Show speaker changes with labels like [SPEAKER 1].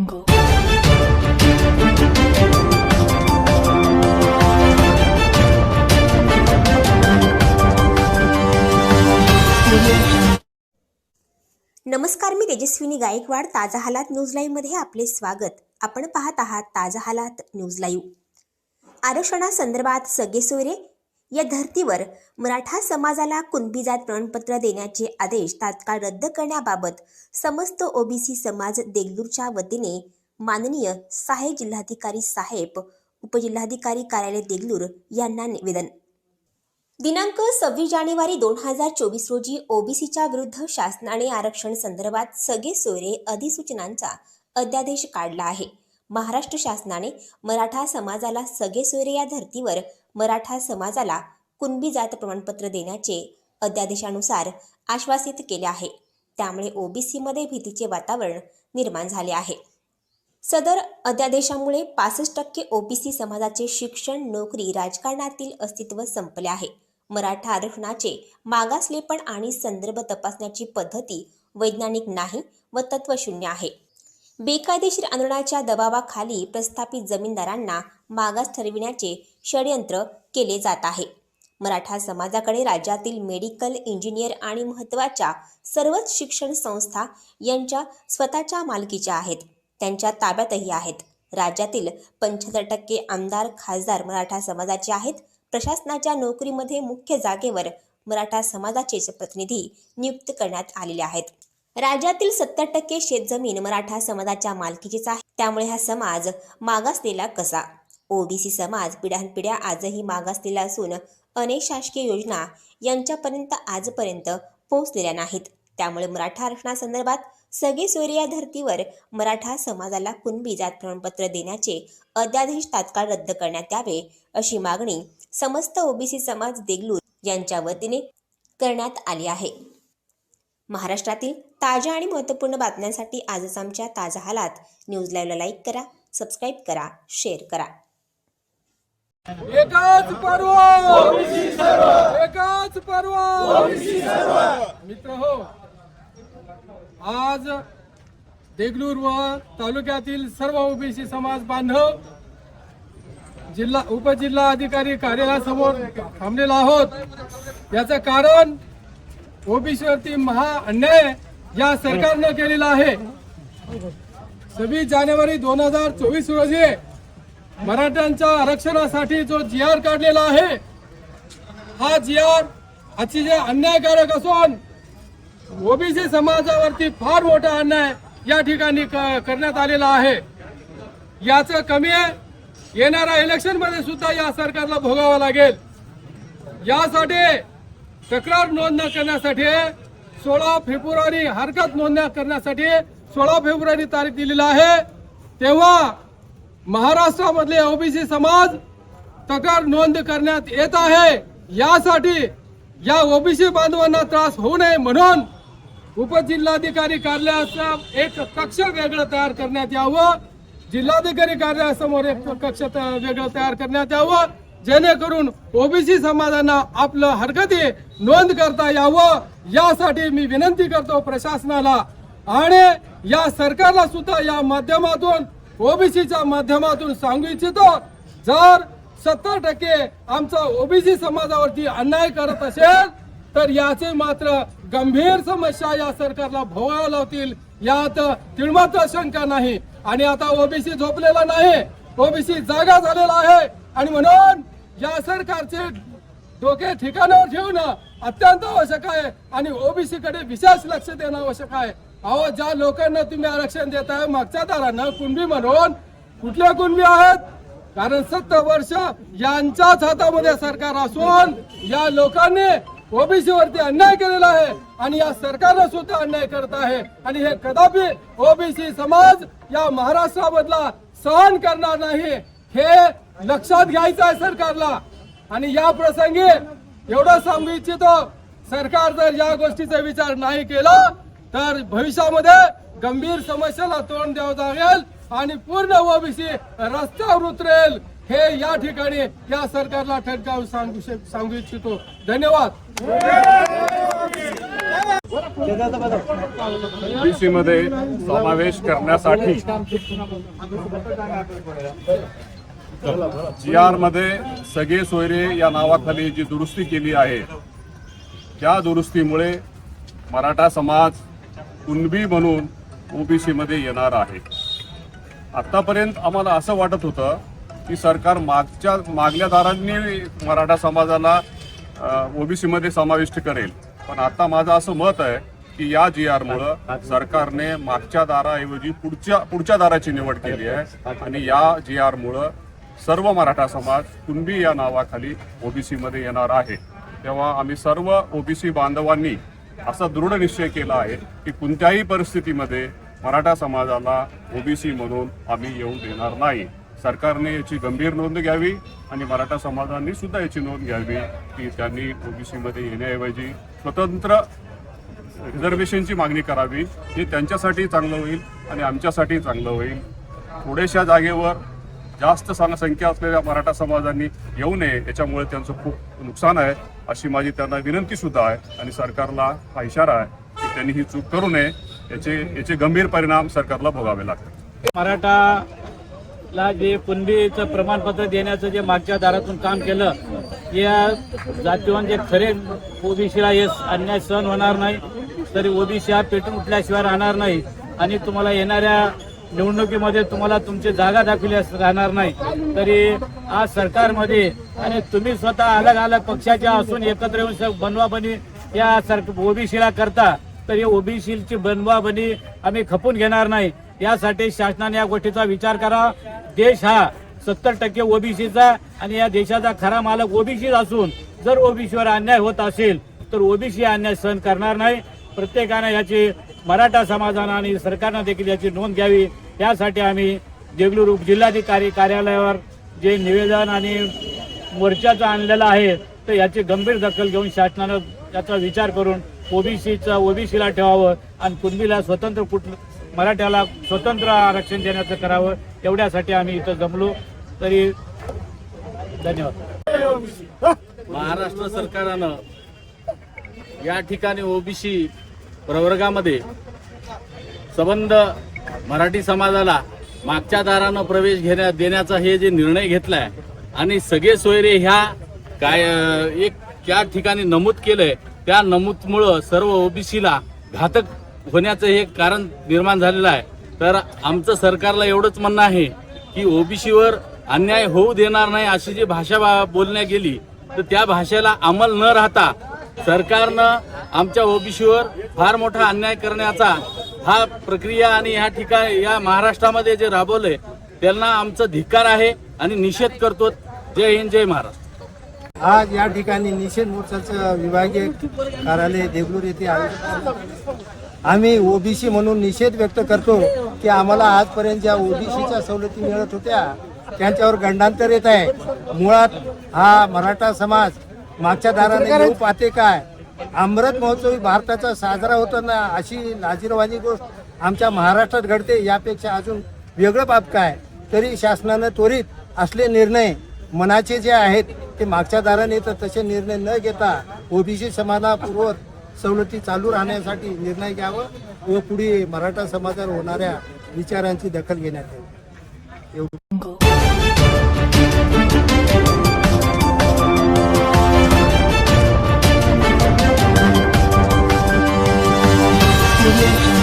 [SPEAKER 1] नमस्कार मी तेजस्विनी गायकवाड. ताजा हालात न्यूज लाईव्हमध्ये आपले स्वागत. आपण पाहत आहात ताजा हालात न्यूज लाईव्ह. आरक्षणासंदर्भात सगळे सोयरे या धर्तीवर मराठा समाजाला कुणबी जात प्रमाणपत्र देण्याचे आदेश तात्काळ रद्द करण्याबाबत समस्त ओबीसी समाज देगलूरच्या वतीने माननीय सहाय्यक जिल्हाधिकारी साहेब उपजिल्हाधिकारी कार्यालय देगलूर यांना निवेदन. दिनांक सव्वीस जानेवारी दोन हजार चोवीस रोजी ओबीसीच्या विरुद्ध शासनाने आरक्षण संदर्भात सगळे सोयरे अधिसूचनांचा अध्यादेश काढला आहे. महाराष्ट्र शासनाने मराठा समाजाला सगळे सोयरे या धर्तीवर मराठा समाजाला कुणबी जात प्रमाणपत्र देण्याचे अध्यादेशानुसार आश्वासित केले आहे. त्यामुळे ओबीसीमध्ये भीतीचे वातावरण निर्माण झाले आहे. सदर अध्यादेशामुळे पासष्ट टक्के ओबीसी समाजाचे शिक्षण नोकरी राजकारणातील अस्तित्व संपले आहे. मराठा आरक्षणाचे मागासलेपण आणि संदर्भ तपासण्याची पद्धती वैज्ञानिक नाही व तत्वशून्य आहे. बेकायदेशीर आंदोलनाच्या दबावाखाली प्रस्थापित जमीनदारांना मागास ठरविण्याचे षडयंत्र केले जात आहे. मराठा समाजाकडे राज्यातील मेडिकल इंजिनियर आणि महत्त्वाच्या सर्वच शिक्षण संस्था यांच्या स्वतःच्या मालकीच्या आहेत. त्यांच्या ताब्यातही आहेत. राज्यातील पंच्याहत्तर टक्के आमदार खासदार मराठा समाजाचे आहेत. प्रशासनाच्या नोकरीमध्ये मुख्य जागेवर मराठा समाजाचेच प्रतिनिधी नियुक्त करण्यात आलेले आहेत. राज्यातील सत्तर टक्के शेतजमीन मराठा समाजाच्या मालकीचीच आहे. त्यामुळे हा समाज मागासलेला कसा? ओबीसी समाज पिढ्यानपिढ्या आजही मागासलेला असून अनेक शासकीय योजना यांच्यापर्यंत आजपर्यंत पोहोचलेल्या नाहीत. त्यामुळे मराठा आरक्षणासंदर्भात सगळे सूर्य या धर्तीवर मराठा समाजाला कुणबी जात प्रमाणपत्र देण्याचे अध्यादेश तात्काळ रद्द करण्यात यावे अशी मागणी समस्त ओबीसी समाज देगलूर यांच्या वतीने करण्यात आली आहे. महाराष्ट्रातील ताज्या आणि महत्त्वपूर्ण बातम्यांसाठी आजच आमच्या ताजा हालात. न्यूज लाईव्हला लाईक करा सबस्क्राईब करा शेअर करा.
[SPEAKER 2] एकाच पर्व पर्व मित्र हो आज देगलूर व तालुक्यातील सर्व ओबीसी समाज बांधव जिल्हा उपजिल्हा अधिकारी कार्यालयासमोर थांबलेला आहोत. याचं कारण ओबीसीवरती महा अन्याय या सरकारनं केलेला आहे. सव्वीस जानेवारी दोन हजार चोवीस रोजी मराठ्यांच्या आरक्षणासाठी जो जी आर काढलेला आहे हा जी आर अतिशय अन्यायकारक असून ओबीसी समाजावरती फार मोठा अन्याय या ठिकाणी क- करण्यात आलेला आहे. याचं कमी आहे येणाऱ्या इलेक्शनमध्ये सुद्धा या सरकारला भोगावं लागेल. यासाठी तक्रार नोंद करण्यासाठी सोळा फेब्रुवारी हरकत नोंदण्या करण्यासाठी सोळा फेब्रुवारी तारीख दिलेली आहे. तेव्हा महाराष्ट्रामधले ओबीसी समाज तक्रार नोंद करण्यात येत आहे. यासाठी या ओबीसी बांधवांना त्रास होऊ नये म्हणून उपजिल्हाधिकारी कार्यालयाचा एक कक्ष वेगळं तयार करण्यात यावं. जिल्हाधिकारी कार्यालयासमोर एक कक्ष त- वेगळं तयार करण्यात यावं. जेणेकरून ओबीसी समाजानं आपलं हरकती नोंद करता यावं यासाठी मी विनंती करतो प्रशासनाला. आणि या सरकारला सुद्धा या माध्यमातून ओबीसीच्या माध्यमातून सांगू इच्छितो जर सत्तर टक्के आमचा ओबीसी समाजावरती अन्याय करत असेल तर याचे मात्र गंभीर समस्या या सरकारला भोगाव्या लावतील. यात तिळमात्र शंका नाही. आणि आता ओबीसी झोपलेला नाही. ओबीसी जागा झालेला आहे. आणि म्हणून या सरकारचे डोके ठिकाणावर ठेवणं अत्यंत आवश्यक आहे आणि ओबीसी कडे विशेष लक्ष देणं आवश्यक आहे. अहो ज्या लोकांना तुम्ही आरक्षण देत आहे मागच्या दारानं कुणबी म्हणून कुठल्या कुणबी आहेत? कारण सत्तर वर्ष यांच्याच हातामध्ये सरकार असून या लोकांनी ओबीसी वरती अन्याय केलेला आहे आणि या सरकारनं सुद्धा अन्याय करत आहे. आणि हे कदापि ओबीसी समाज या महाराष्ट्रामधला सहन करणार नाही. हे लक्षात घ्यायचं आहे सरकारला. आणि या प्रसंगी एवढं सांगू इच्छितो सरकार जर या गोष्टीचा विचार नाही केला तर भविष्यामध्ये गंभीर समस्याला तोंड द्यावं लागेल आणि पूर्ण ओबीसी रस्त्यावर उतरेल हे या ठिकाणी या सरकारला ठणकावून सांगू सांगू इच्छितो. धन्यवाद.
[SPEAKER 3] ओबीसी मध्ये समावेश करण्यासाठी जी आरमध्ये सगळे सोयरे या नावाखाली जी दुरुस्ती केली आहे त्या दुरुस्तीमुळे मराठा समाज कुणबी म्हणून ओबीसी मध्ये येणार आहे. आतापर्यंत आम्हाला असं वाटत होतं की सरकार मागच्या मागल्या दारांनी मराठा समाजाला ओबीसी मध्ये समाविष्ट करेल. पण आता माझं असं मत आहे की या जी आर मुळे सरकारने मागच्या दाराऐवजी पुढच्या पुढच्या दाराची निवड केली आहे आणि या जी आरमुळं सर्व मराठा समाज कुणबी या नावाखाली ओबीसीमध्ये येणार आहे. तेव्हा आम्ही सर्व ओबीसी बांधवांनी असा दृढ निश्चय केला आहे की कोणत्याही परिस्थितीमध्ये मराठा समाजाला ओबीसी म्हणून आम्ही येऊ देणार नाही. सरकारने याची गंभीर नोंद घ्यावी आणि मराठा समाजांनी सुद्धा याची नोंद घ्यावी की त्यांनी ओबीसीमध्ये येण्याऐवजी स्वतंत्र रिझर्वेशनची मागणी करावी. हे त्यांच्यासाठी चांगलं होईल आणि आमच्यासाठी चांगलं होईल. थोड्याशा जागेवर जास्त संख्या असलेल्या मराठा समाजांनी येऊ नये याच्यामुळे त्यांचं खूप नुकसान आहे अशी माझी त्यांना विनंती सुद्धा आहे आणि सरकारला हा इशारा आहे की त्यांनी ही चूक करू नये याचे याचे गंभीर परिणाम सरकारला भोगावे लागतात.
[SPEAKER 4] मराठाला जे कुणबीचं प्रमाणपत्र देण्याचं जे मागच्या दारातून काम केलं या जातीवान जे खरे ओबीसीला हे अन्याय सहन होणार नाही तरी ओबीसी हा पेटून उठल्याशिवाय राहणार नाही. आणि तुम्हाला येणाऱ्या निवडणुकीमध्ये तुम्हाला तुमची जागा दाखवली राहणार नाही. तरी आज सरकारमध्ये आणि तुम्ही स्वतः अलग अलग पक्षाच्या असून एकत्र येऊन बनवाबनी या सर ओबीसीला करता तर या ओबीसीची बनवाबनी आम्ही खपून घेणार नाही. यासाठी शासनाने या गोष्टीचा विचार करा. देश हा सत्तर टक्के ओबीसीचा आणि या देशाचा खरा मालक ओबीसी असून जर ओबीसीवर अन्याय होत असेल तर ओबीसी अन्याय सहन करणार नाही. प्रत्येकाने याची मराठा समाजानं आणि सरकारनं देखील याची नोंद घ्यावी. यासाठी आम्ही देगलूर जिल्हाधिकारी कार्यालयावर जे निवेदन आणि मोर्चाचं आणलेलं आहे तर याची गंभीर दखल घेऊन शासनानं याचा विचार करून ओबीसीचं ओबीसीला ठेवावं आणि कुणबीला स्वतंत्र कुठ मराठ्याला स्वतंत्र आरक्षण देण्याचं करावं एवढ्यासाठी आम्ही इथं जमलो. तरी धन्यवाद.
[SPEAKER 5] महाराष्ट्र सरकारनं या ठिकाणी ओबीसी प्रवर्गामध्ये संबंध मराठी समाजाला मागच्या दारानं प्रवेश घेण्या देण्याचा हे जे निर्णय घेतलाय आणि सगळे सोयरे ह्या काय एक त्या ठिकाणी नमूद केलंय त्या नमूदमुळं सर्व ओबीसीला घातक होण्याचं हे कारण निर्माण झालेलं आहे. तर आमचं सरकारला एवढंच म्हणणं आहे की ओबीसीवर अन्याय होऊ देणार नाही अशी जी भाषा बा- बोलण्यात गेली तर त्या भाषेला अंमल न राहता सरकारनं आमच्या ओबीसीवर फार मोठा अन्याय करण्याचा हा प्रक्रिया आणि या ठिकाणी या महाराष्ट्रामध्ये जे राबवलंय त्यांना आमचं धिक्कार आहे आणि निषेध करतो जय हिंद जय महाराष्ट्र.
[SPEAKER 6] आज या ठिकाणी निषेध मोर्चाचं विभागीय कार्यालय देगलूर येथे आहे. आम्ही ओबीसी म्हणून निषेध व्यक्त करतो की आम्हाला आजपर्यंत ज्या ओबीसीच्या सवलती मिळत होत्या त्यांच्यावर गंडांतर येत आहे. मुळात हा मराठा समाज मागच्या दाराने येऊ पाहते काय? अमृत महोत्सवी भारताचा साजरा होताना अशी लाजीरवाणी गोष्ट आमच्या महाराष्ट्रात घडते यापेक्षा अजून वेगळं बाब काय? तरी शासनानं त्वरित असले निर्णय मनाचे जे आहेत ते मागच्या दाराने येतात तसे निर्णय न घेता ओबीसी समाजापूर्वक सवलती चालू राहण्यासाठी निर्णय घ्यावं व पुढे मराठा समाजावर होणाऱ्या विचारांची दखल घेण्यात यावी. एवढं
[SPEAKER 7] audio jungle.